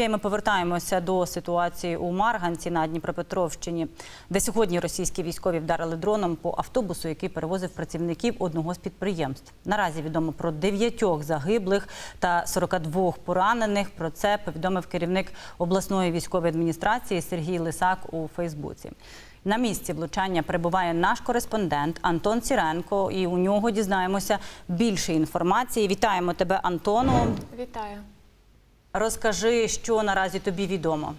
Ми повертаємося до ситуації у Марганці на Дніпропетровщині, де сьогодні російські військові вдарили дроном по автобусу, який перевозив працівників одного з підприємств. Наразі відомо про дев'ятьох загиблих та 42 поранених. Про це повідомив керівник обласної військової адміністрації Сергій Лисак у Фейсбуці. На місці влучання перебуває наш кореспондент Антон Сіренко, і у нього дізнаємося більше інформації. Вітаємо тебе, Антону. Вітаю. Розкажи, що наразі тобі відомо.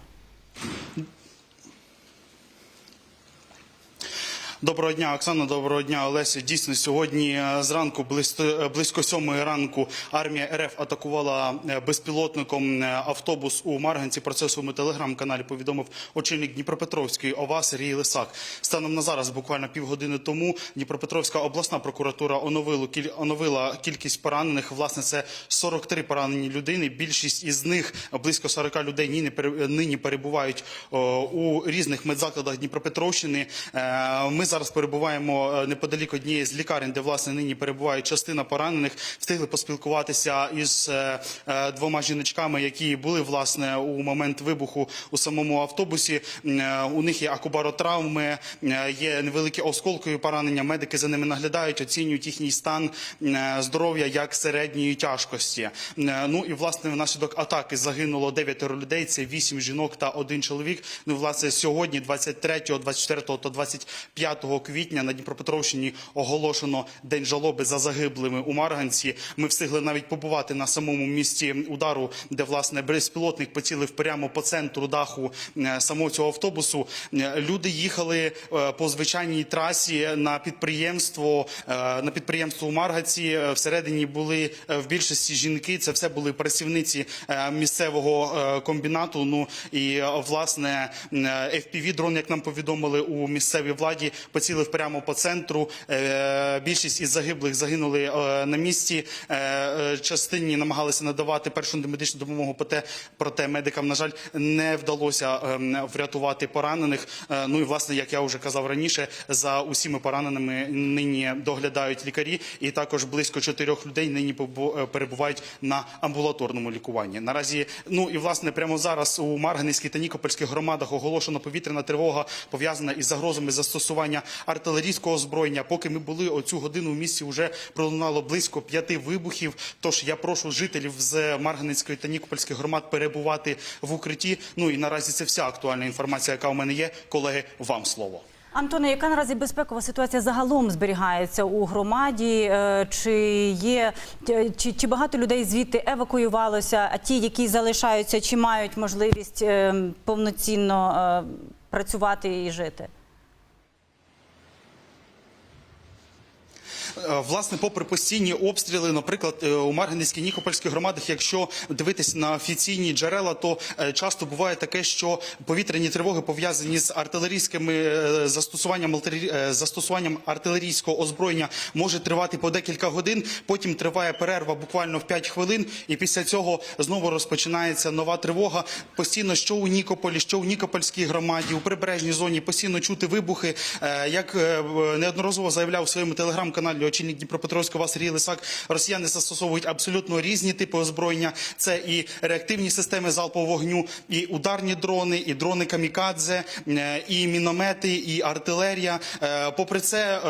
Доброго дня, Оксана. Доброго дня, Олеся. Дійсно, сьогодні е, зранку близько, е, близько сьомої ранку армія РФ атакувала е, безпілотником автобус у Марганці. Про це у своєму телеграм-каналі повідомив очільник Дніпропетровської ОВА Сергій Лисак. Станом на зараз, буквально півгодини тому, Дніпропетровська обласна прокуратура оновила, оновила кількість поранених. Власне, це 43 поранені людини. Більшість із них близько 40 людей нині пере- нині перебувають у різних медзакладах Дніпропетровщини. Ми зараз перебуваємо е, неподалік однієї з лікарень, де власне нині перебуває частина поранених. Встигли поспілкуватися із е, е, двома жіночками, які були власне у момент вибуху у самому автобусі. У них є акубаротравми, є невеликі осколкові поранення. Медики за ними наглядають, оцінюють їхній стан здоров'я як середньої тяжкості. Ну і власне внаслідок атаки загинуло 9 людей. Це 8 жінок та один чоловік. Ну власне сьогодні, 23, 24 та 25 квітня на Дніпропетровщині оголошено день жалоби за загиблими у Марганці. Ми встигли навіть побувати на самому місці удару, де власне безпілотник поцілив прямо по центру даху е, самого цього автобусу. Е, Люди їхали е, по звичайній трасі на підприємство на підприємство у Маргаці. Всередині були в більшості жінки. Це все були працівниці місцевого комбінату. Ну і власне fpv дрон, як нам повідомили у місцевій владі, поцілив прямо по центру. Е, Більшість із загиблих загинули е, на місці. Е, Частині намагалися надавати першу медичну допомогу, проте медикам, на жаль, не вдалося е, врятувати поранених. Ну і власне, як я вже казав раніше, за усіма пораненими нині доглядають лікарі, і також близько чотирьох людей нині перебувають на амбулаторному лікуванні. Наразі, ну і власне, прямо зараз у Марганецькій та Нікопольських громадах оголошена повітряна тривога, пов'язана із загрозами застосування артилерійського озброєння. Поки ми були оцю годину в місті, вже пролунало близько п'яти вибухів. Тож я прошу жителів з Марганецької та Нікопольських громад перебувати в укритті. Ну і наразі це вся актуальна інформація, яка у мене є. Колеги, вам слово. Антоне, яка наразі безпекова ситуація загалом зберігається у громаді? Е, Чи є чи, чи багато людей звідти евакуювалося? А ті, які залишаються, чи мають можливість е, повноцінно е, працювати і жити? Власне, попри постійні обстріли, наприклад, е, у Марганецькій Нікопольській громадах, якщо дивитись на офіційні джерела, то е, часто буває таке, що повітряні тривоги пов'язані з артилерійськими е, застосуванням е, застосуванням артилерійського озброєння може тривати по декілька годин. Потім триває перерва буквально в 5 хвилин, і після цього знову розпочинається нова тривога. Постійно що у Нікополі, що у Нікопольській громаді, у прибережній зоні постійно чути вибухи. Е, Як е, неодноразово заявляв у своєму телеграм-каналі очільник Дніпропетровського Сергій Лисак, росіяни застосовують абсолютно різні типи озброєння. Це і реактивні системи залпового вогню, і ударні дрони, і дрони камікадзе, е, і міномети, і артилерія. Е, Попри це.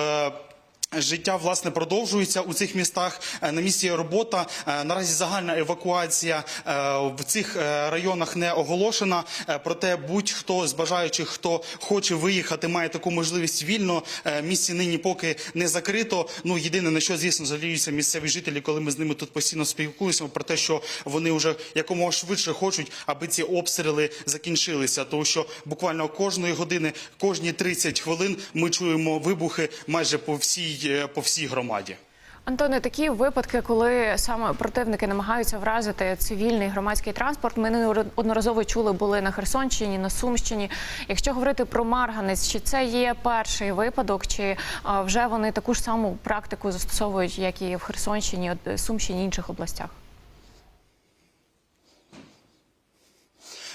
Життя власне продовжується у цих містах. Е, На місці є робота. Е, Наразі загальна евакуація е, в цих районах не оголошена. Проте будь-хто з бажаючих, хто хоче виїхати, має таку можливість вільно. Місці нині поки не закрито. Ну єдине на що звісно жаліються місцеві жителі, коли ми з ними тут постійно спілкуємося, про те, що вони вже якомога швидше хочуть, аби ці обстріли закінчилися. Тому що буквально кожної години, кожні 30 хвилин ми чуємо вибухи майже по всій е, по всій громаді. Антоне, такі випадки, коли саме противники намагаються вразити цивільний громадський транспорт, ми неодноразово чули були на Херсонщині, на Сумщині. Якщо говорити про Марганець, чи це є перший випадок, чи вже вони таку ж саму практику застосовують, як і в Херсонщині, Сумщині інших областях?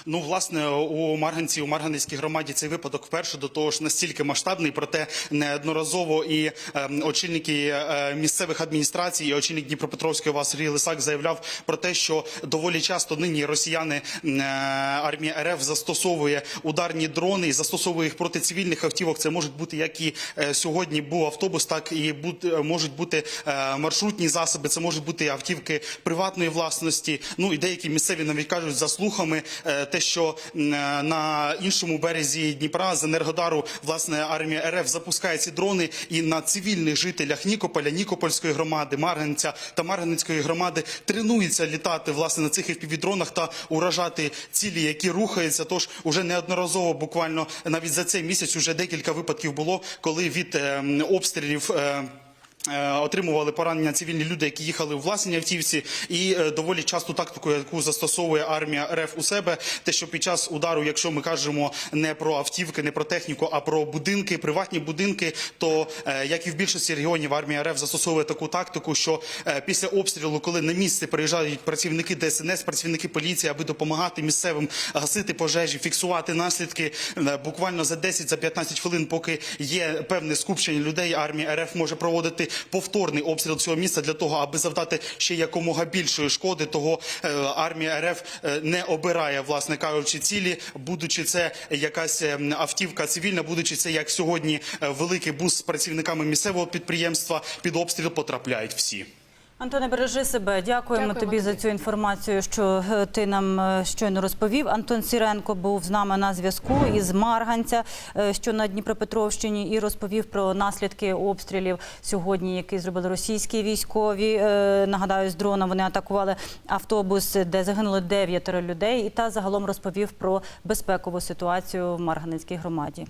Ну, власне, у Марганці, у Марганецькій громаді цей випадок вперше до того ж настільки масштабний, проте неодноразово і ем, очільники е, місцевих адміністрацій, і очільник Дніпропетровської Сергій Лисак заявляв про те, що доволі часто нині росіяни е, армія РФ застосовує ударні дрони і застосовує їх проти цивільних автівок. Це можуть бути як і е, сьогодні був автобус, так і бут- е, можуть бути е, маршрутні засоби. Це можуть бути автівки приватної власності. Ну і деякі місцеві навіть кажуть за слухами, е, те, що е, на іншому березі Дніпра з Енергодару власне армія РФ запускає ці дрони і на цивільних жителях Нікополя, Нікопольської громади, Марганця та Марганецької громади тренуються літати власне на цих FPV-дронах та уражати цілі, які рухаються. Тож уже неодноразово, буквально навіть за цей місяць, уже декілька випадків було, коли від е, обстрілів. Е, Отримували поранення цивільні люди, які їхали у власній автівці, і е, доволі часто тактику, яку застосовує армія РФ у себе, те, що під час удару, якщо ми кажемо не про автівки, не про техніку, а про будинки, приватні будинки, то е, як і в більшості регіонів, армія РФ застосовує таку тактику, що після обстрілу, коли на місце приїжджають працівники ДСНС, працівники поліції, аби допомагати місцевим гасити пожежі, фіксувати наслідки, буквально за 10-15 хвилин, поки є певне скупчення людей, армія РФ може проводити повторний обстріл цього міста для того, аби завдати ще якомога більшої шкоди. Того е, армія РФ е, не обирає, власне кажучи, цілі, будучи це якась е, автівка цивільна, будучи це як сьогодні е, великий бус з працівниками місцевого підприємства під обстріл потрапляють всі. Антоне, бережи себе. Дякуємо, Дякуємо тобі за цю інформацію, що е, ти нам е, щойно розповів. Антон Сіренко був з нами на зв'язку із Марганця, е, що на Дніпропетровщині, і розповів про наслідки обстрілів сьогодні, які зробили російські військові. Нагадаю, з дрона вони атакували автобус, де загинуло дев'ятеро людей, і та загалом розповів про безпекову ситуацію в Марганецькій громаді.